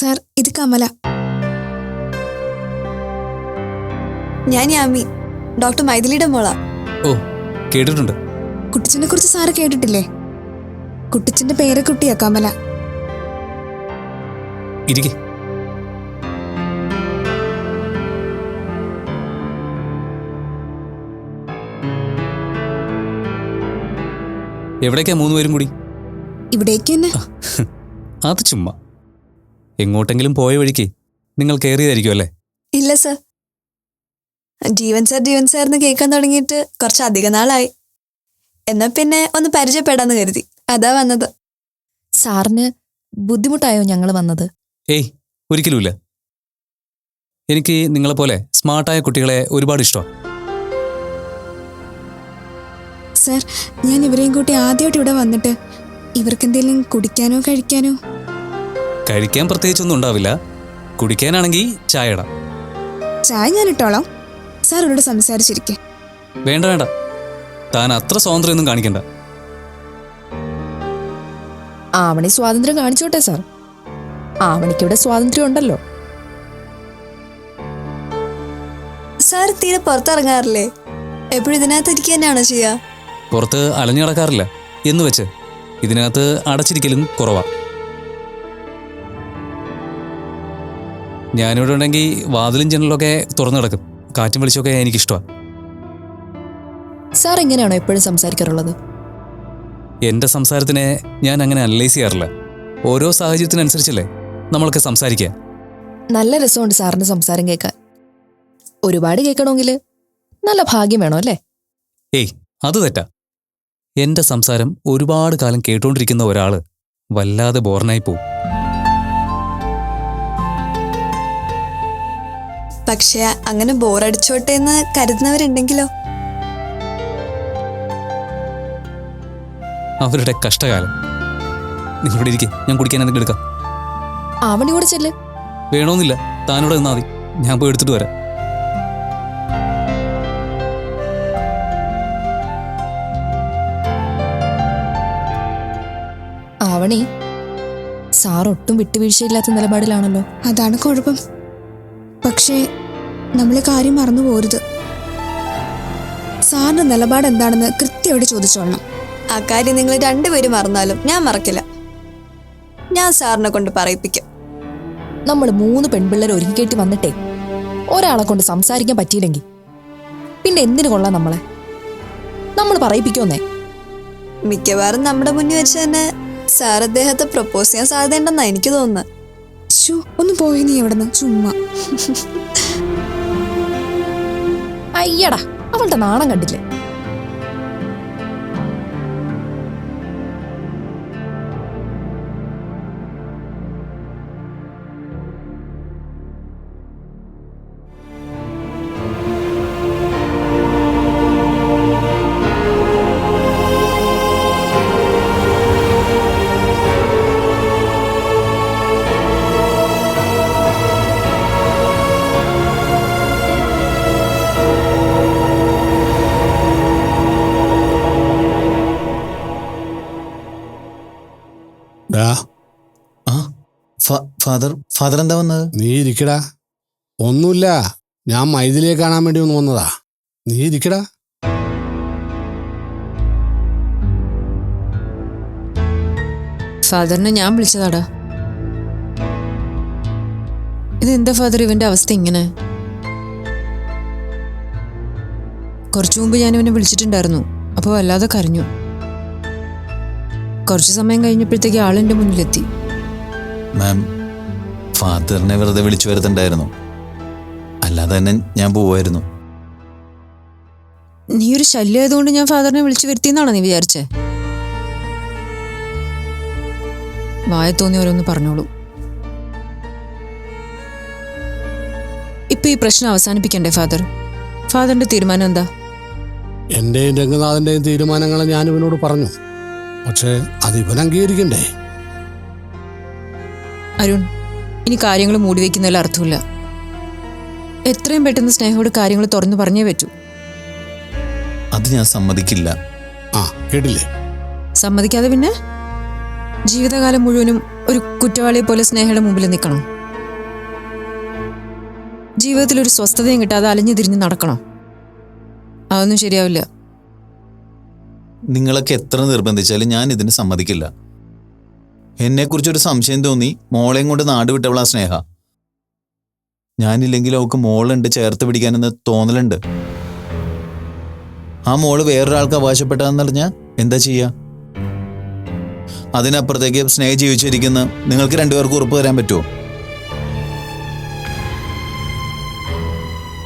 Sir ഇത് കമല. ഞാൻ Yami doctor മൈഥിലിയുടെ മോള. ഓ കേട്ടിട്ടുണ്ട്. കുട്ടിച്ചനെ കുറിച്ച് സാറ് കേട്ടിട്ടില്ലേ? കുട്ടിച്ചന്റെ പേരക്കുട്ടിയാ കമല. ഇരിക്കെ. എവിടേക്കാ മൂന്ന് പേരും കൂടി? ഇവിടേക്ക് തന്നെ. അത് ചുമ്മാ. എങ്ങോട്ടെങ്കിലും പോയ വഴിക്ക് നിങ്ങൾ കയറിയതായിരിക്കും അല്ലേ? ഇല്ല sir. Jeevan sir Jeevan sir എന്ന് കേൾക്കാൻ തുടങ്ങിയിട്ട് കുറച്ച് അധിക നാളായി. എന്നാ പിന്നെ ഒന്ന് പരിചയപ്പെടാന്ന് കരുതി. അതാ വന്നത്. സാറിന് ബുദ്ധിമുട്ടായോ ഞങ്ങൾ വന്നത്? ഏയ് ഒരിക്കലുമില്ല. എനിക്ക് നിങ്ങളെ പോലെ സ്മാർട്ടായ കുട്ടികളെ ഒരുപാട് ഇഷ്ടം സർ ഞാൻ ഇവരെയും കൂട്ടി ആദ്യമായിട്ട് ഇവിടെ വന്നിട്ട് ഇവർക്കെന്തെങ്കിലും കുടിക്കാനോ കഴിക്കാനോ കഴിക്കാൻ പ്രത്യേകിച്ചൊന്നും ഉണ്ടാവില്ല. കുടിക്കാനാണെങ്കിൽ ചായ ഇടാം ചായ ഞാൻ ഇട്ടോളാം. സാർ എന്നോട് സംസാരിച്ചിരിക്കെ. വേണ്ട വേണ്ട. താൻ അത്ര സ്വാതന്ത്ര്യമൊന്നും കാണിക്കണ്ട. ആവണി സ്വാതന്ത്ര്യം കാണിച്ചോട്ടെ സാർ. ആവണിക്കിവിടെ സ്വാതന്ത്ര്യം ഉണ്ടല്ലോ. സാർ തീരെ പുറത്തിറങ്ങാറില്ലേ? എപ്പോഴും ഇതിനകത്ത് ഇരിക്കുക തന്നെയാണോ ചെയ്യുക പുറത്ത് അലഞ്ഞു നടക്കാറില്ല. എന്ന് വെച്ച് ഇതിനകത്ത് അടച്ചിരിക്കലും കുറവാ. ഞാനിവിടെ ഉണ്ടെങ്കിൽ വാതിലും ജനലൊക്കെ തുറന്നു കിടക്കും. കാറ്റും വെളിച്ചമൊക്കെ എനിക്കിഷ്ടമാണ്. സാർ എങ്ങനെയാണോ എപ്പോഴും സംസാരിക്കാറുള്ളത്? എന്റെ സംസാരത്തിനെ ഞാൻ അങ്ങനെ അനലൈസ് ചെയ്യാറില്ല. ഓരോ സാഹചര്യത്തിനനുസരിച്ചല്ലേ നമ്മളൊക്കെ സംസാരിക്കുക. നല്ല രസമുണ്ട് സാറിന് സംസാരം കേൾക്കാൻ. ഒരുപാട് കേൾക്കണമെങ്കിൽ നല്ല ഭാഗ്യം വേണോ അല്ലേ? ഏയ് അത് തെറ്റാ. എന്റെ സംസാരം ഒരുപാട് കാലം കേട്ടുകൊണ്ടിരിക്കുന്ന ഒരാൾ വല്ലാതെ ബോറിനായി പോവും. പക്ഷെ അങ്ങനെ ബോറടിച്ചോട്ടെ എന്ന് കരുതുന്നവരുണ്ടെങ്കിലോ? അവരുടെ കഷ്ടകാലം. നിങ്ങളുടെ ഇരിക്കെ ഞാൻ കുടിക്കാൻ എന്തെങ്കിലും എടുക്കാം. ആവണി കൂടെ ചെല്ല്. വേണമെന്നില്ല താനോടെ നിന്നാ മതി. ഞാൻ പോയി എടുത്തിട്ട് വരാം. ആവണി സാർ ഒട്ടും വിട്ടുവീഴ്ചയില്ലാത്ത നിലപാടിലാണല്ലോ. അതാണ് കുഴപ്പം. പക്ഷേ നമ്മൾ കാര്യം മറന്നു പോരുത്. സാറിന്റെ നിലപാട് എന്താണെന്ന് കൃത്യമായിട്ട് ചോദിച്ചോളണം. ആ കാര്യം നിങ്ങൾ രണ്ടുപേരും മറന്നാലും ഞാൻ മറക്കില്ല. ഞാൻ സാറിനെ കൊണ്ട് പറയിപ്പിക്കും. നമ്മൾ മൂന്ന് പെൺപിള്ളേർ ഒരുങ്ങിക്കേട്ടി വന്നിട്ടേ ഒരാളെ കൊണ്ട് സംസാരിക്കാൻ പറ്റിയില്ലെങ്കിൽ പിന്നെ എന്തിനു കൊള്ളാം നമ്മളെ? നമ്മൾ പറയിപ്പിക്കുമെന്നേ. മിക്കവാറും നമ്മുടെ മുന്നിൽ വെച്ച് തന്നെ സാർ അദ്ദേഹത്തെ പ്രപ്പോസ് ചെയ്യാൻ സാധ്യതയുണ്ടെന്നാണ് എനിക്ക് തോന്നുന്നത്. ഒന്ന് പോയി നീ എവിടെ ചുമ്മാ. അയ്യടാ അവളുടെ നാണം കണ്ടില്ലേ? ഫാദർ ഫാദർ എന്താ വന്നത്? നീ ഇരിക്കടാ. ഒന്നുമില്ല. ഞാൻ മൈഥിലിയെ കാണാൻ വേണ്ടി ഒന്ന് വന്നതാ. നീ ഇരിക്കടാ. ഫാദറിനെ ഞാൻ വിളിച്ചതാടാ. ഇത് എന്താ ഫാദർ ഇവന്റെ അവസ്ഥ ഇങ്ങനെ? കുറച്ചു മുമ്പ് ഞാൻ ഇവനെ വിളിച്ചിട്ടുണ്ടായിരുന്നു. അപ്പോൾ വല്ലാതെ കരഞ്ഞു. കുറച്ചു സമയം കഴിഞ്ഞപ്പോഴത്തേക്ക് ആളെന്റെ മുന്നിലെത്തി. മാം ഫാദറിനെ വെറുതെ വിളിച്ചു വരുത്തണ്ടായിരുന്നു. അല്ലാതെ തന്നെ ഞാൻ പോവായിരുന്നു. നീ ഒരു ശല്യമായതുകൊണ്ട് ഞാൻ ഫാദറിനെ വിളിച്ചു വരുത്തിയെന്നാണോ നീ വിചാരിച്ചേ? വായ തോന്നി ഓരോന്ന് പറഞ്ഞോളൂ. ഇപ്പൊ ഈ പ്രശ്നം അവസാനിപ്പിക്കണ്ടേ ഫാദർ? ഫാദറിന്റെ തീരുമാനം എന്താ? എന്റെയും രംഗനാഥന്റെയും തീരുമാനങ്ങൾ ഞാൻ ഇവനോട് പറഞ്ഞു. പക്ഷേ അത് ഇവൻ അംഗീകരിക്കണ്ടേ? അരുൺ ഇനി കാര്യങ്ങൾ മൂടി വയ്ക്കുന്നതിൽ അർത്ഥമില്ല. എത്രയും പെട്ടെന്ന് സ്നേഹയോട് കാര്യങ്ങൾ തുറന്നു പറഞ്ഞേ പറ്റൂ. അത് ഞാൻ സമ്മതിക്കില്ല. ആ കേട്ടില്ലേ? സമ്മതിക്കാതെ പിന്നെ? ജീവിതകാലം മുഴുവനും ഒരു കുറ്റവാളിയെ പോലെ സ്നേഹയുടെ മുമ്പിൽ നിൽക്കണം. ജീവിതത്തിൽ ഒരു സ്വസ്ഥതയും കിട്ടാതെ അലഞ്ഞു തിരിഞ്ഞ് നടക്കണം. അതൊന്നും ശരിയാവില്ല. നിങ്ങളൊക്കെ എത്ര നിർബന്ധിച്ചാലും ഞാൻ ഇതിന് സമ്മതിക്കില്ല. എന്നെക്കുറിച്ചൊരു സംശയം തോന്നി മോളെയും കൊണ്ട് നാട് വിട്ടവളാ സ്നേഹ. ഞാനില്ലെങ്കിൽ അവൾക്ക് മോളുണ്ട് ചേർത്ത് പിടിക്കാനെന്ന് തോന്നലുണ്ട്. ആ മോൾ വേറൊരാൾക്ക് അവകാശപ്പെട്ടതെന്നറിഞ്ഞാ എന്താ ചെയ്യ? അതിനപ്പുറത്തേക്ക് സ്നേഹ ജീവിച്ചിരിക്കുന്ന. നിങ്ങൾക്ക് രണ്ടുപേർക്ക് ഉറപ്പ് തരാൻ പറ്റുമോ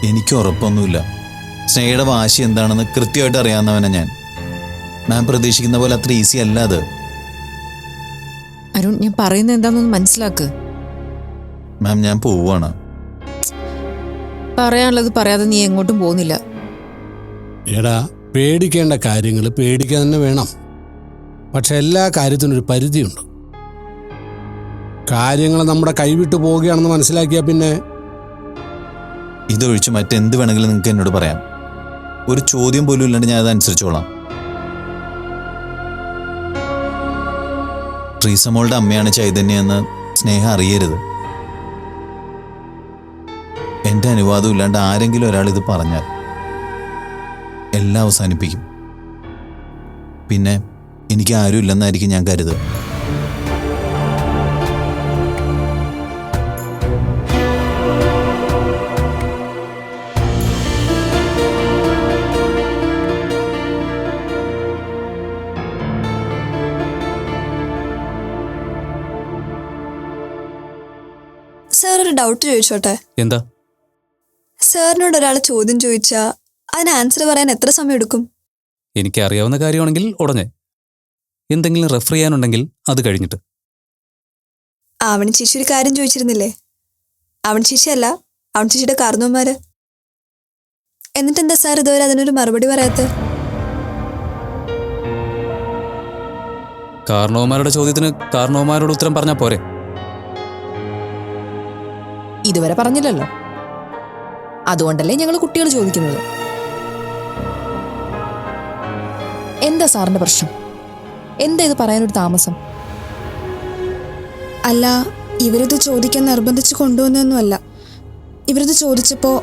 എനിക്ക് ഉറപ്പൊന്നുമില്ല. സ്നേഹയുടെ വാശി എന്താണെന്ന് കൃത്യമായിട്ട് അറിയാവുന്നവനാ ഞാൻ. മാം പ്രതീക്ഷിക്കുന്ന പോലെ അത്ര ഈസി അല്ല അത്. അരുൺ ഞാൻ പറയുന്നത് എന്താണെന്ന് മനസ്സിലാക്ക്. മാം ഞാൻ പോവാണ് പറയാനുള്ളത് പറയാതെ നീ എങ്ങോട്ടും പോകുന്നില്ല. എടാ പേടിക്കേണ്ട കാര്യങ്ങൾ പേടിക്കാൻ തന്നെ വേണം. പക്ഷെ എല്ലാ കാര്യത്തിനും ഒരു പരിധിയുണ്ട്. കാര്യങ്ങൾ നമ്മുടെ കൈവിട്ട് പോവുകയാണെന്ന് മനസ്സിലാക്കിയാൽ പിന്നെ ഇതൊഴിച്ച് മറ്റെന്ത് വേണമെങ്കിലും നിങ്ങൾക്ക് എന്നോട് പറയാം. ഒരു ചോദ്യം പോലും ഇല്ലാണ്ട് ഞാൻ അത് അനുസരിച്ചോളാം ട്രീസമോളുടെ അമ്മയാണ് ചൈതന്യ എന്ന് സ്നേഹം അറിയരുത്. എന്റെ അനുവാദം ഇല്ലാണ്ട് ആരെങ്കിലും ഒരാൾ ഇത് പറഞ്ഞാൽ എല്ലാം അവസാനിപ്പിക്കും. പിന്നെ എനിക്ക് ആരും ഇല്ലെന്നായിരിക്കും ഞാൻ കരുതുക. സാർ ഒരു ഡൗട്ട് ചോദിച്ചോട്ടെ? എന്താ? സാറിനോട് ഒരാൾ ചോദ്യം ചോദിച്ചാ അതിന് ആൻസർ പറയാൻ എത്ര സമയം എടുക്കും? എനിക്ക് അറിയാവുന്ന കാര്യമാണെങ്കിൽ ഉടനെ. എന്തെങ്കിലും റെഫർ ചെയ്യാനുണ്ടെങ്കിൽ അത് കഴിഞ്ഞിട്ട്. അവൻ ചേച്ചി ഒരു കാര്യം ചോദിച്ചിരുന്നില്ലേ? അവൻ ചേച്ചി അല്ല അവൻ ചേച്ചിയുടെ കാർന്നവന്മാര് എന്നിട്ടെന്താ സാർ ഇതുവരെ അതിനൊരു മറുപടി പറയാത്തത് കാർണവന്മാരുടെ ചോദ്യത്തിന് കാർണവന്മാരോട് ഉത്തരം പറഞ്ഞാൽ പോരെ. ഇതുവരെ പറഞ്ഞില്ലല്ലോ. അതുകൊണ്ടല്ലേ ഞങ്ങൾ കുട്ടികൾ ചോദിക്കുന്നത്. എന്താ സാറിന്റെ പ്രശ്നം? എന്താ ഇത് പറയാനൊരു താമസം? അല്ല ഇവരിത് ചോദിക്കാൻ നിർബന്ധിച്ച് കൊണ്ടുവന്നൊന്നുമല്ല ഇവരിത് ചോദിച്ചപ്പോൾ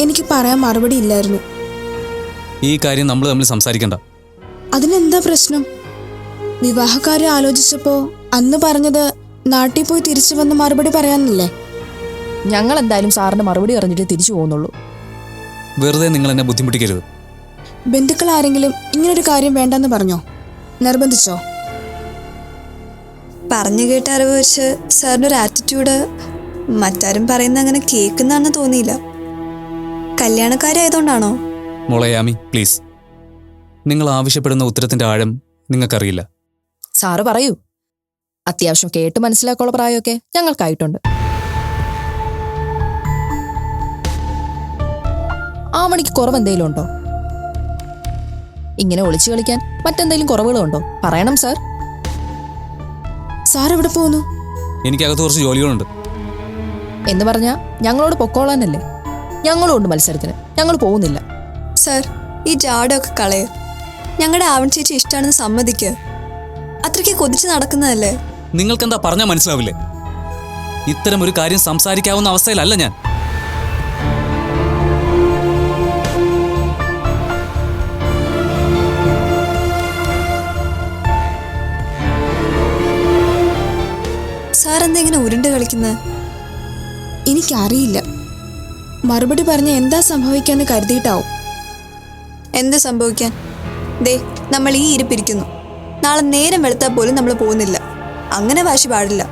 എനിക്ക് പറയാൻ മറുപടി ഇല്ലായിരുന്നു. ഈ കാര്യം നമ്മൾ തമ്മിൽ സംസാരിക്കണ്ട. അതിനെന്താ പ്രശ്നം? വിവാഹക്കാരെ ആലോചിച്ചപ്പോൾ അന്ന് പറഞ്ഞത് നാട്ടിൽ പോയി തിരിച്ചു വന്ന് മറുപടി പറയാന്നില്ലേ ഞങ്ങൾ എന്തായാലും സാറിന്റെ മറുപടി അറിഞ്ഞിട്ട് തിരിച്ചു പോകുന്നുള്ളൂ. വെറുതെ നിങ്ങൾ എന്നെ ബുദ്ധിമുട്ടിക്കരുത്. ബന്ധുക്കൾ ആരെങ്കിലും ഇങ്ങനൊരു കാര്യം വേണ്ടെന്ന് പറഞ്ഞോ? നിർബന്ധിച്ചോ? പറഞ്ഞു കേട്ട അറിവ് വെച്ച് സാറിന്റെ ഒരു ആറ്റിറ്റ്യൂഡ് മറ്റാരും പറയുന്ന അങ്ങനെ കേൾക്കുന്നതാണെന്ന് തോന്നിയില്ല. കല്യാണക്കാരായതുകൊണ്ടാണോ മുളയാമി യാമി പ്ലീസ് നിങ്ങൾ ആവശ്യപ്പെടുന്ന ഉത്തരത്തിന്റെ ആഴം നിങ്ങൾക്കറിയില്ല. സാറ് പറയൂ. അത്യാവശ്യം കേട്ട് മനസ്സിലാക്കുള്ള പ്രായമൊക്കെ ഞങ്ങൾക്കായിട്ടുണ്ട്. ആ മണിക്ക് കുറവ് എന്തെങ്കിലും ഉണ്ടോ ഇങ്ങനെ ഒളിച്ചു കളിക്കാൻ മറ്റെന്തെങ്കിലും കുറവുകളുണ്ടോ? പറയണം സാർ. സാർ എവിടെ പോകുന്നു? എനിക്കകത്ത് കുറച്ച് ജോലികളുണ്ട്. എന്ന് പറഞ്ഞാ ഞങ്ങളോട് പൊക്കോളാനല്ലേ? ഞങ്ങളും ഉണ്ട് മത്സരത്തിന്. ഞങ്ങൾ പോകുന്നില്ല. സാർ ഈ ജാടൊക്കെ കളയ. ഞങ്ങളുടെ ആവൺ ചേച്ചി ഇഷ്ടമാണെന്ന് സമ്മതിക്ക്. അത്രയ്ക്ക് കൊതിച്ച് നടക്കുന്നതല്ലേ? നിങ്ങൾക്കെന്താ പറഞ്ഞാൽ മനസ്സിലാവില്ലേ? ഇത്തരം ഒരു കാര്യം സംസാരിക്കാവുന്ന അവസ്ഥയിലല്ല ഞാൻ. ഇങ്ങനെ ഉരുണ്ട് കളിക്കുന്നത് എനിക്കറിയില്ല. മറുപടി പറഞ്ഞ എന്താ സംഭവിക്കാന്ന് കരുതിയിട്ടാവും. എന്ത് സംഭവിക്കാൻ? ദേ നമ്മൾ ഈ ഇരിപ്പിരിക്കുന്നു. നാളെ നേരം വെളുത്താൽ പോലും നമ്മൾ പോകുന്നില്ല. അങ്ങനെ വാശി പാടില്ല.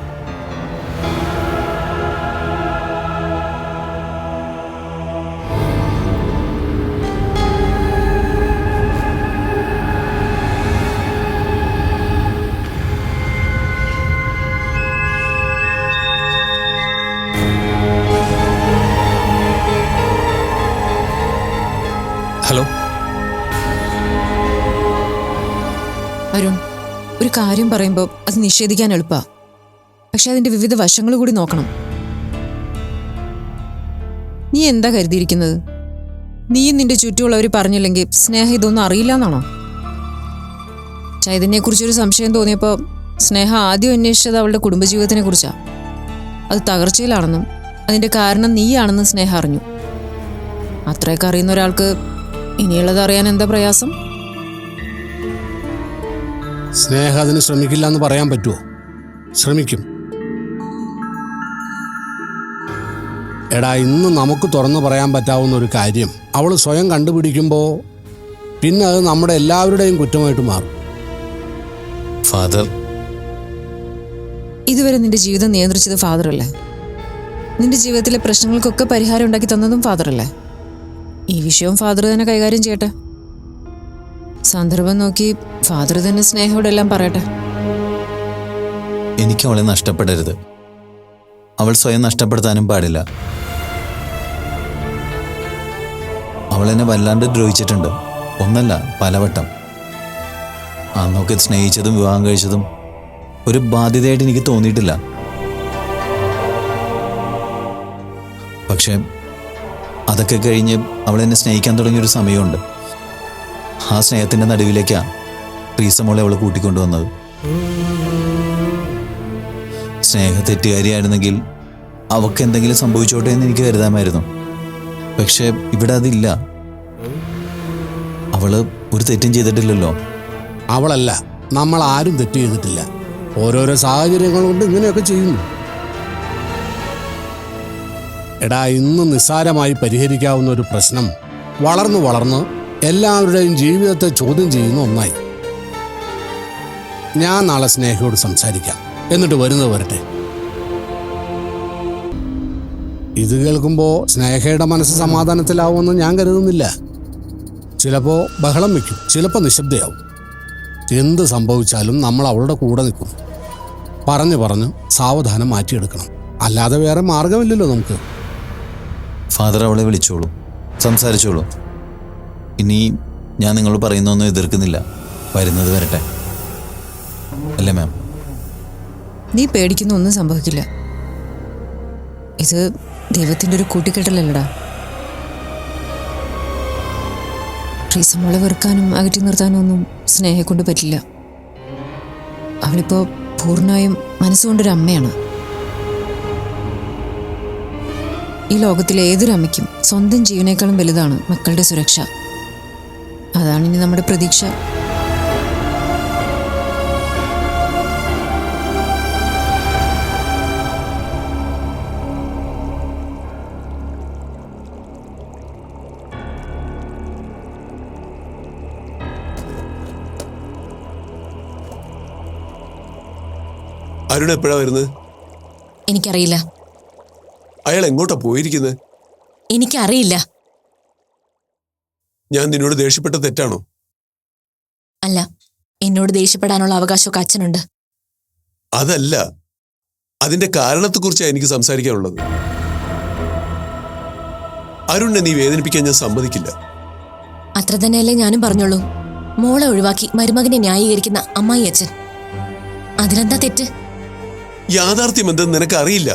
കാര്യം പറയുമ്പോൾ അത് നിഷേധിക്കാൻ എളുപ്പാ. പക്ഷെ അതിന്റെ വിവിധ വശങ്ങൾ കൂടി നോക്കണം. നീ എന്താ കരുതിയിരിക്കുന്നത്? നീയും നിന്റെ ചുറ്റുമുള്ളവർ പറഞ്ഞില്ലെങ്കിൽ സ്നേഹ ഇതൊന്നും അറിയില്ല എന്നാണോ ചൈതന്യെക്കുറിച്ചൊരു സംശയം തോന്നിയപ്പോൾ സ്നേഹ ആദ്യം അന്വേഷിച്ചത് അവളുടെ കുടുംബജീവിതത്തിനെ കുറിച്ചാ അത് തകർച്ചയിലാണെന്നും അതിന്റെ കാരണം നീയാണെന്നും സ്നേഹ അറിഞ്ഞു. അത്രയൊക്കെ അറിയുന്ന ഒരാൾക്ക് ഇനിയുള്ളത് അറിയാൻ എന്താ പ്രയാസം? സ്നേഹ അതിന് ശ്രമിക്കില്ല എന്ന് പറയാൻ പറ്റുമോ ശ്രമിക്കും. എടാ ഇന്ന് നമുക്ക് തുറന്നു പറയാൻ പറ്റാവുന്ന ഒരു കാര്യം. അവൾ സ്വയം കണ്ടുപിടിക്കുമ്പോൾ പിന്നെ അത് നമ്മുടെ എല്ലാവരുടെയും കുറ്റമായിട്ട് മാറും. ഫാദർ. ഇതുവരെ നിന്റെ ജീവിതം നിയന്ത്രിച്ചത് ഫാദർ അല്ലേ? നിന്റെ ജീവിതത്തിലെ പ്രശ്നങ്ങൾക്കൊക്കെ പരിഹാരം ഉണ്ടാക്കി തന്നതും ഫാദർ അല്ലേ? ഈ വിഷയവും ഫാദർ തന്നെ കൈകാര്യം ചെയ്യട്ടെ. സന്ദർഭം നോക്കി ഫാദർ തന്നെ സ്നേഹയോടെല്ലാം പറയട്ടെ. എനിക്ക് അവളെ നഷ്ടപ്പെടരുത്. അവൾ സ്വയം നഷ്ടപ്പെടുത്താനും പാടില്ല. അവൾ എന്നെ വല്ലാണ്ട് ദ്രോഹിച്ചിട്ടുണ്ട്. ഒന്നല്ല പലവട്ടം. അന്നൊക്കെ സ്നേഹിച്ചതും വിവാഹം കഴിച്ചതും ഒരു ബാധ്യതയായിട്ട് എനിക്ക് തോന്നിയിട്ടില്ല. പക്ഷേ അതൊക്കെ കഴിഞ്ഞ് അവളെന്നെ സ്നേഹിക്കാൻ തുടങ്ങിയൊരു സമയമുണ്ട്. ആ സ്നേഹത്തിന്റെ നടുവിലേക്കാണ് റീസമോളെ അവൾ കൂട്ടിക്കൊണ്ടുവന്നത്. സ്നേഹ തെറ്റുകാരിയായിരുന്നെങ്കിൽ അവക്ക് എന്തെങ്കിലും സംഭവിച്ചോട്ടെ എന്ന് എനിക്ക് കരുതാമായിരുന്നു. പക്ഷേ ഇവിടെ അതില്ല. അവൾ ഒരു തെറ്റും ചെയ്തിട്ടില്ലല്ലോ. അവളല്ല നമ്മൾ ആരും തെറ്റ് ചെയ്തിട്ടില്ല. ഓരോരോ സാഹചര്യങ്ങൾ കൊണ്ട് ഇങ്ങനെയൊക്കെ ചെയ്യുന്നു. എടാ ഇന്ന് നിസ്സാരമായി പരിഹരിക്കാവുന്ന ഒരു പ്രശ്നം വളർന്നു വളർന്ന് എല്ലാവരുടെയും ജീവിതത്തെ ചോദ്യം ചെയ്യുന്ന ഒന്നായി. ഞാൻ നാളെ സ്നേഹയോട് സംസാരിക്കാം. എന്നിട്ട് വരുന്നത് വരട്ടെ. ഇത് കേൾക്കുമ്പോൾ സ്നേഹയുടെ മനസ്സ് സമാധാനത്തിലാവുമെന്ന് ഞാൻ കരുതുന്നില്ല. ചിലപ്പോൾ ബഹളം വയ്ക്കും. ചിലപ്പോൾ നിശബ്ദയാവും. എന്ത് സംഭവിച്ചാലും നമ്മൾ അവളുടെ കൂടെ നിൽക്കും. പറഞ്ഞു പറഞ്ഞ് സാവധാനം മാറ്റിയെടുക്കണം. അല്ലാതെ വേറെ മാർഗമില്ലല്ലോ നമുക്ക്. ഫാദർ അവളെ വിളിച്ചോളൂ. സംസാരിച്ചോളൂ. ഇനി ഞാൻ നിങ്ങൾ പറയുന്നൊന്നും എതിർക്കുന്നില്ല. വരുന്നത് വരട്ടെ. അല്ലേ മാം നീ പേടിക്കുന്ന ഒന്നും സംഭവിക്കില്ല. ഇത് ദൈവത്തിന്റെ ഒരു കൂട്ടിക്കെട്ടലല്ലടാ. ട്രീസമ്മളെ വെറുക്കാനും അകറ്റി നിർത്താനും ഒന്നും സ്നേഹം കൊണ്ട് പറ്റില്ല. അവളിപ്പോ പൂർണമായും മനസ്സുകൊണ്ടൊരു അമ്മയാണ്. ഈ ലോകത്തിലെ ഏതൊരു അമ്മയ്ക്കും സ്വന്തം ജീവനേക്കാളും വലുതാണ് മക്കളുടെ സുരക്ഷ. അതാണ് ഇനി നമ്മുടെ പ്രതീക്ഷ. അരുൺ എപ്പോഴാ വരുന്നത് എനിക്കറിയില്ല. അയാൾ എങ്ങോട്ടാ പോയിരിക്കുന്നത് എനിക്കറിയില്ല. ഞാൻ നിന്നോട് ദേഷ്യപ്പെട്ട തെറ്റാണോ? അല്ല എന്നോട് ദേഷ്യപ്പെടാനുള്ള അവകാശമൊക്കെ അച്ഛനുണ്ട്. അതല്ല അതിന്റെ കാരണത്തെക്കുറിച്ചാണ് എനിക്ക് സംസാരിക്കാനുള്ളത്. അരുണിനെ നീ വേദനിപ്പിക്കാൻ ഞാൻ സമ്മതിക്കില്ല. അത്ര തന്നെയല്ലേ ഞാനും പറഞ്ഞോളൂ. മോളെ ഒഴിവാക്കി മരുമകനെ ന്യായീകരിക്കുന്ന അമ്മായി അച്ഛൻ. അതിലെന്താ തെറ്റ്? യാഥാർത്ഥ്യം എന്തെന്ന് നിനക്ക് അറിയില്ല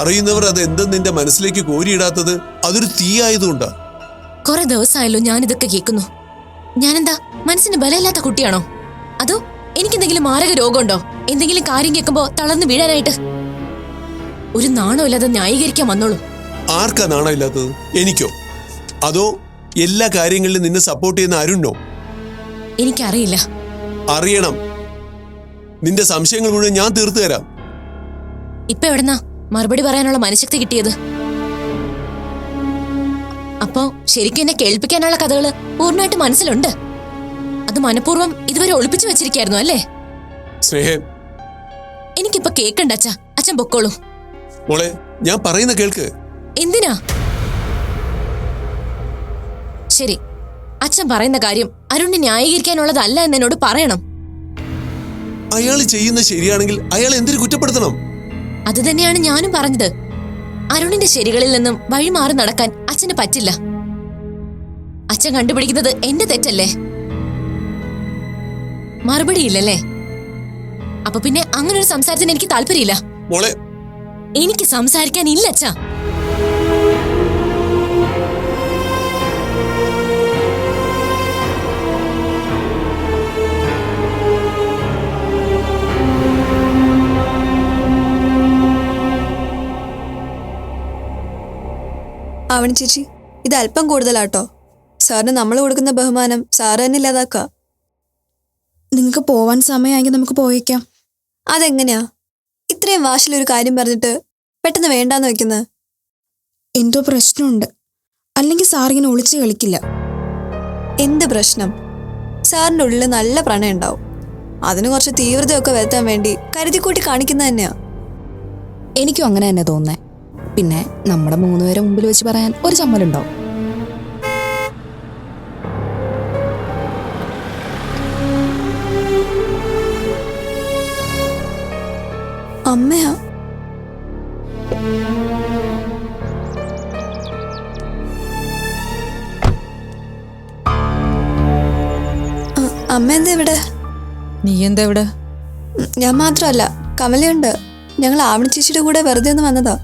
അറിയുന്നവർ അത് എന്തെന്ന് നിന്റെ മനസ്സിലേക്ക് കോരിയിടാത്തത് അതൊരു തീയായതുകൊണ്ടാ. കുറെ ദിവസമായല്ലോ ഞാനിതൊക്കെ കേൾക്കുന്നു. ഞാനെന്താ മനസ്സിന് ബലമില്ലാത്ത കുട്ടിയാണോ? അതോ എനിക്കെന്തെങ്കിലും മാരക രോഗമുണ്ടോ? എന്തെങ്കിലും കാര്യം കേൾക്കുമ്പോ തളർന്നു വീഴാനായിട്ട്? ഒരു നാണമില്ലാതെ ന്യായീകരിക്കാൻ വന്നോളൂ. ആർക്കാ നാണമില്ലാത്തത് എനിക്കോ? അതോ എല്ലാ കാര്യങ്ങളിലും നിന്നെ സപ്പോർട്ട് ചെയ്യുന്ന അരുണോ എനിക്കറിയില്ല. അറിയണം. നിന്റെ സംശയങ്ങൾ മുഴുവൻ ഞാൻ തീർത്തു തരാം ഇപ്പൊ എവിടെന്നാ മറുപടി പറയാനുള്ള മനഃശക്തി കിട്ടിയത്? അപ്പോ ശരിക്കും എന്നെ കേൾപ്പിക്കാനുള്ള കഥകൾ പൂർണമായിട്ട് മനസ്സിലുണ്ട്. അത് മനഃപൂർവം ഇതുവരെ ഒളിപ്പിച്ചു വെച്ചിരിക്കായിരുന്നു അല്ലേ? സ്നേഹം. എനിക്കിപ്പോ കേക്കണ്ട അച്ഛ. അച്ഛൻ പൊക്കോളൂ. മോളെ ഞാൻ പറയുന്ന കേൾക്ക്. എന്തിനാ? ശരി. അച്ഛൻ പറയുന്ന കാര്യം അരുണിനെ ന്യായീകരിക്കാനുള്ളതല്ല എന്ന് എന്നോട് പറയണം. അയാൾ ചെയ്യുന്ന ശരിയാണെങ്കിൽ അയാൾ എന്തിനു കുറ്റപ്പെടുത്തണം? അത് തന്നെയാണ് ഞാനും പറഞ്ഞത്. അരുണിന്റെ ശരികളിൽ നിന്നും വഴിമാറി നടക്കാൻ അച്ഛന് പറ്റില്ല. അച്ഛൻ കണ്ടുപിടിക്കുന്നത് എന്റെ തെറ്റല്ലേ? മറുപടിയില്ലല്ലേ? അപ്പൊ പിന്നെ അങ്ങനെ ഒരു സംസാരത്തിന് എനിക്ക് താല്പര്യമില്ല. എനിക്ക് സംസാരിക്കാൻ ഇല്ല അച്ഛാ. ആവണി ചേച്ചി ഇത് അല്പം കൂടുതലാട്ടോ. സാറിന് നമ്മൾ കൊടുക്കുന്ന ബഹുമാനം സാറ് തന്നെ ഇല്ലാതാക്കുക നിങ്ങൾക്ക് പോവാൻ സമയമായെങ്കിൽ നമുക്ക് പോയേക്കാം. അതെങ്ങനെയാ? ഇത്രയും വാശിലൊരു കാര്യം പറഞ്ഞിട്ട് പെട്ടെന്ന് വേണ്ടാന്ന് വെക്കുന്നത് എന്തോ പ്രശ്നമുണ്ട്. അല്ലെങ്കിൽ സാറിങ്ങനെ ഒളിച്ചു കളിക്കില്ല. എന്ത് പ്രശ്നം? സാറിന്റെ ഉള്ളിൽ നല്ല പ്രണയം ഉണ്ടാവും. അതിന് കുറച്ച് തീവ്രതയൊക്കെ വരുത്താൻ വേണ്ടി കരുതിക്കൂട്ടി കാണിക്കുന്നത് തന്നെയാ. എനിക്കും അങ്ങനെ തന്നെ തോന്നുന്നേ. പിന്നെ നമ്മുടെ മൂന്നുപേരെ മുമ്പിൽ വെച്ച് പറയാൻ ഒരു ചമ്മലുണ്ടാവും. അമ്മയാ. അമ്മ എന്താ ഇവിടെ? നീ എന്താ ഇവിടെ? ഞാൻ മാത്രമല്ല കമലയുണ്ട്. ഞങ്ങൾ ആവണി ചേച്ചിയുടെ കൂടെ വെറുതെ ഒന്ന് വന്നതാ.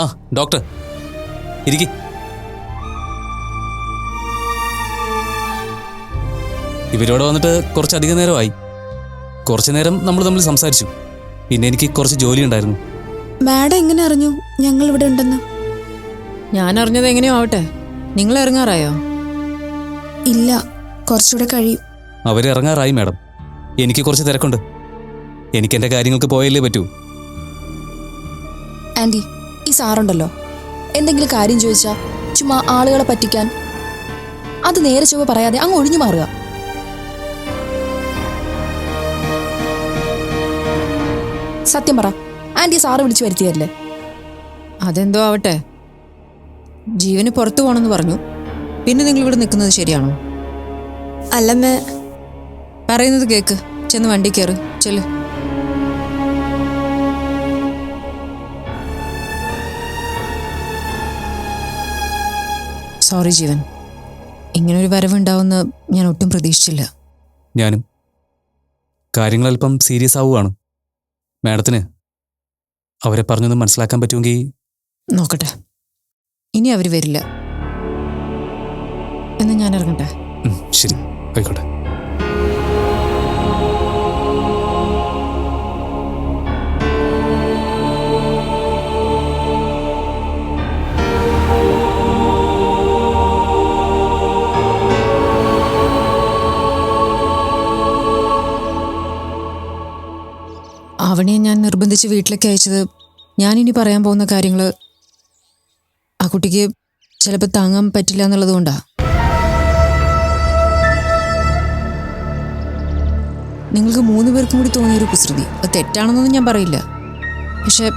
ആ ഡോക്ടർ. ഇരിക്കി. ഇവരോട് വന്നിട്ട് കുറച്ചധികം നേരമായി. കുറച്ചു നേരം നമ്മൾ തമ്മിൽ സംസാരിച്ചു. പിന്നെ എനിക്ക് കുറച്ച് ജോലി ഉണ്ടായിരുന്നു. മാഡം എങ്ങനെ അറിഞ്ഞു ഞങ്ങൾ ഇവിടെ ഉണ്ടെന്ന്? ഞാൻ അറിഞ്ഞത് എങ്ങനെയോ ആവട്ടെ. നിങ്ങൾ ഇറങ്ങാറായോ? ഇല്ല കുറച്ചുകൂടെ കഴിയും. അവർ ഇറങ്ങാറായി മാഡം. എനിക്ക് കുറച്ച് തിരക്കുണ്ട്. എനിക്ക് എന്റെ കാര്യങ്ങൾക്ക് പോയല്ലേ പറ്റൂ. ആന്റി ഈ സാറുണ്ടല്ലോ? എന്തെങ്കിലും കാര്യം ചോദിച്ചാൽ ചുമ്മാ ആളുകളെ പറ്റിക്കാൻ. അത് നേരെ ചുവ പറയാതെ അങ്ങ് ഒഴിഞ്ഞു മാറുക. സത്യം പറ ആന്റി സാറ് വിളിച്ചു വരുത്തിയല്ലേ അതെന്തോ ആവട്ടെ. ജീവന് പുറത്തു പോകണമെന്ന് പറഞ്ഞു. പിന്നെ നിങ്ങൾ ഇവിടെ നിൽക്കുന്നത് ശരിയാണോ? അല്ലമ്മേ. പറയുന്നത് കേക്ക്. ചെന്ന് വണ്ടി കയറ്. ചെല്ല്. സോറി ജീവൻ. ഇങ്ങനൊരു വരവുണ്ടാവുമെന്ന് ഞാൻ ഒട്ടും പ്രതീക്ഷിച്ചില്ല. ഞാനും. കാര്യങ്ങൾ അല്പം സീരിയസ് ആവുകയാണ് മാഡത്തിന് അവരെ പറഞ്ഞൊന്ന് മനസ്സിലാക്കാൻ പറ്റുമെങ്കിൽ നോക്കട്ടെ. ഇനി അവർ വരില്ല. എന്ന് ഞാൻ ഇറങ്ങട്ടെ? ശരി. ആയിക്കോട്ടെ. അവനെ ഞാൻ നിർബന്ധിച്ച് വീട്ടിലേക്ക് അയച്ചത് ഞാനിനി പറയാൻ പോകുന്ന കാര്യങ്ങൾ ആ കുട്ടിക്ക് ചിലപ്പോൾ താങ്ങാൻ പറ്റില്ല എന്നുള്ളത് കൊണ്ടാ. നിങ്ങൾക്ക് മൂന്ന് പേർക്കും കൂടി തോന്നിയൊരു കുസൃതി. അത് തെറ്റാണെന്നൊന്നും ഞാൻ പറയില്ല. പക്ഷെ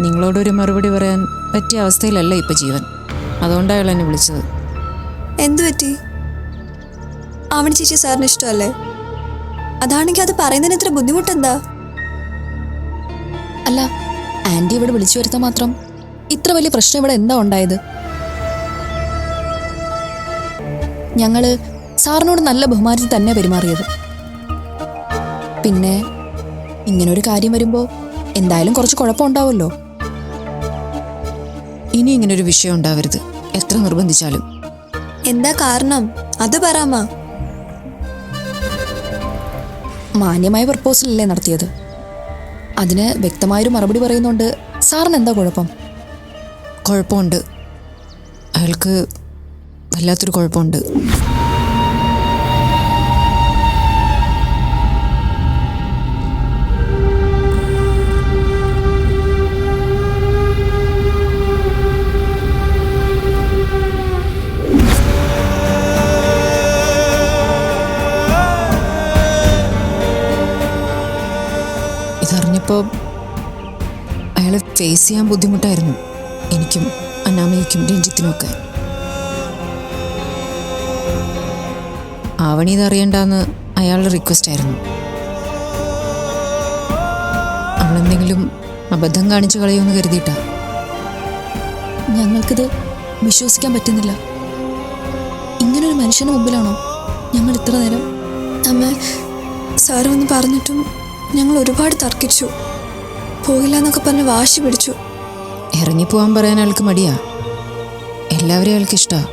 നിങ്ങളോടൊരു മറുപടി പറയാൻ പറ്റിയ അവസ്ഥയിലല്ല ഇപ്പം ജീവൻ. അതുകൊണ്ടാണ് അയാൾ എന്നെ വിളിച്ചത്. എന്തു പറ്റി? ആവണി ചേച്ചി സാറിന് ഇഷ്ടമല്ലേ? അതാണെങ്കിൽ അത് പറയുന്നതിന് ഇത്ര ബുദ്ധിമുട്ടെന്താ? അല്ല ആന്റി ഇവിടെ വിളിച്ചു വരുത്താൻ മാത്രം. ഇത്ര വലിയ പ്രശ്നം ഇവിടെ എന്താ ഉണ്ടായത്? ഞങ്ങൾ സാറിനോട് നല്ല ബഹുമാനത്തിൽ തന്നെ പെരുമാറിയത്. പിന്നെ ഇങ്ങനൊരു കാര്യം വരുമ്പോ എന്തായാലും കുറച്ച് കുഴപ്പമുണ്ടാവുമല്ലോ ഇനി ഇങ്ങനൊരു വിഷയം ഉണ്ടാവരുത്. എത്ര നിർബന്ധിച്ചാലും. എന്താ കാരണം? അത് പറയാമ മാന്യമായ പ്രപ്പോസലല്ലേ നടത്തിയത്? അതിന് വ്യക്തമായൊരു മറുപടി പറയുന്നുണ്ട്. സാറിന് എന്താ കുഴപ്പം? കുഴപ്പമുണ്ട്. അയാൾക്ക് വല്ലാത്തൊരു കുഴപ്പമുണ്ട്. ഇതറിഞ്ഞപ്പോൾ അയാളെ ഫേസ് ചെയ്യാൻ ബുദ്ധിമുട്ടായിരുന്നു. എനിക്കും അനാമയ്ക്കും രഞ്ജിത്തിനുമൊക്കെ. ആവണി ഇതറിയണ്ടെന്ന് അയാളുടെ റിക്വസ്റ്റ് ആയിരുന്നു. അവളെന്തെങ്കിലും അബദ്ധം കാണിച്ചു കളയുമെന്ന് കരുതിയിട്ടാ. ഞങ്ങൾക്കിത് വിശ്വസിക്കാൻ പറ്റുന്നില്ല. ഇങ്ങനൊരു മനുഷ്യന് മുമ്പിലാണോ ഞങ്ങൾ ഇത്ര നേരം? അമ്മ സാറൊന്ന് പറഞ്ഞിട്ടും ഞങ്ങൾ ഒരുപാട് തർക്കിച്ചു. പോകില്ല എന്നൊക്കെ പറഞ്ഞ് വാശി പിടിച്ചു. ഇറങ്ങിപ്പോവാൻ പറയാൻ അയാൾക്ക് മടിയാ. എല്ലാവരെയും അയാൾക്ക് ഇഷ്ടാ.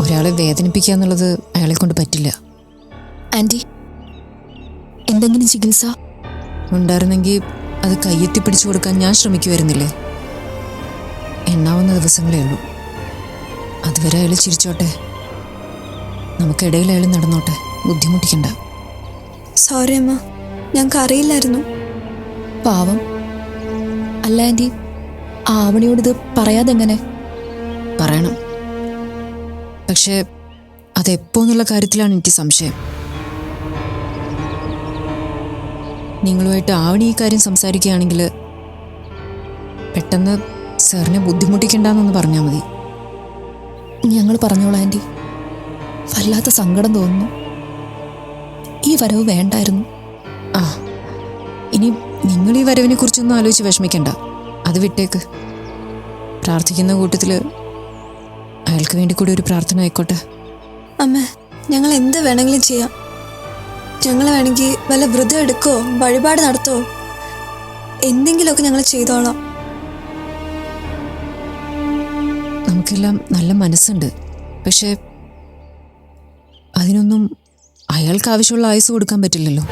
ഒരാളെ വേദനിപ്പിക്കുക എന്നുള്ളത് അയാളെ കൊണ്ട് പറ്റില്ല. ആന്റി എന്തെങ്കിലും ചികിത്സ? ഉണ്ടായിരുന്നെങ്കിൽ അത് കയ്യെത്തി പിടിച്ചു കൊടുക്കാൻ ഞാൻ ശ്രമിക്കുമായിരുന്നില്ലേ? എണ്ണാവുന്ന ദിവസങ്ങളേ ഉള്ളൂ. അതുവരെ അയാൾ ചിരിച്ചോട്ടെ. നമുക്കിടയിൽ അയാൾ നടന്നോട്ടെ. ബുദ്ധിമുട്ടിക്കണ്ട. സോറി അമ്മ. ഞങ്ങൾക്ക് അറിയില്ലായിരുന്നു പാവം. അല്ല ആന്റി ആ ആവണിയോട് ഇത് പറയാതെങ്ങനെ? പറയണം. പക്ഷേ അതെപ്പോന്നുള്ള കാര്യത്തിലാണ് എനിക്ക് സംശയം. നിങ്ങളുമായിട്ട് ആവണി ഈ കാര്യം സംസാരിക്കുകയാണെങ്കിൽ പെട്ടെന്ന് സാറിനെ ബുദ്ധിമുട്ടിക്കണ്ടെന്നൊന്ന് പറഞ്ഞാൽ മതി. ഞങ്ങൾ പറഞ്ഞോളാം ആന്റി വല്ലാത്ത സങ്കടം തോന്നുന്നു. ഈ വരവ് വേണ്ടായിരുന്നു. ആ ഇനി നിങ്ങൾ ഈ വരവിനെ കുറിച്ചൊന്നും ആലോചിച്ച് വിഷമിക്കണ്ട. അത് വിട്ടേക്ക്. പ്രാർത്ഥിക്കുന്ന കൂട്ടത്തിൽ അയാൾക്ക് വേണ്ടി കൂടി ഒരു പ്രാർത്ഥന ആയിക്കോട്ടെ. അമ്മ ഞങ്ങൾ എന്ത് വേണമെങ്കിലും ചെയ്യാം. ഞങ്ങൾ വേണമെങ്കിൽ വല്ല വ്രതം എടുക്കോ വഴിപാട് നടത്തോ എന്തെങ്കിലുമൊക്കെ ഞങ്ങൾ ചെയ്തോളാം. നമുക്കെല്ലാം നല്ല മനസ്സുണ്ട്. പക്ഷേ അതിനൊന്നും അയാൾക്ക് ആവശ്യമുള്ള ആയുസ് കൊടുക്കാൻ പറ്റില്ലല്ലോ.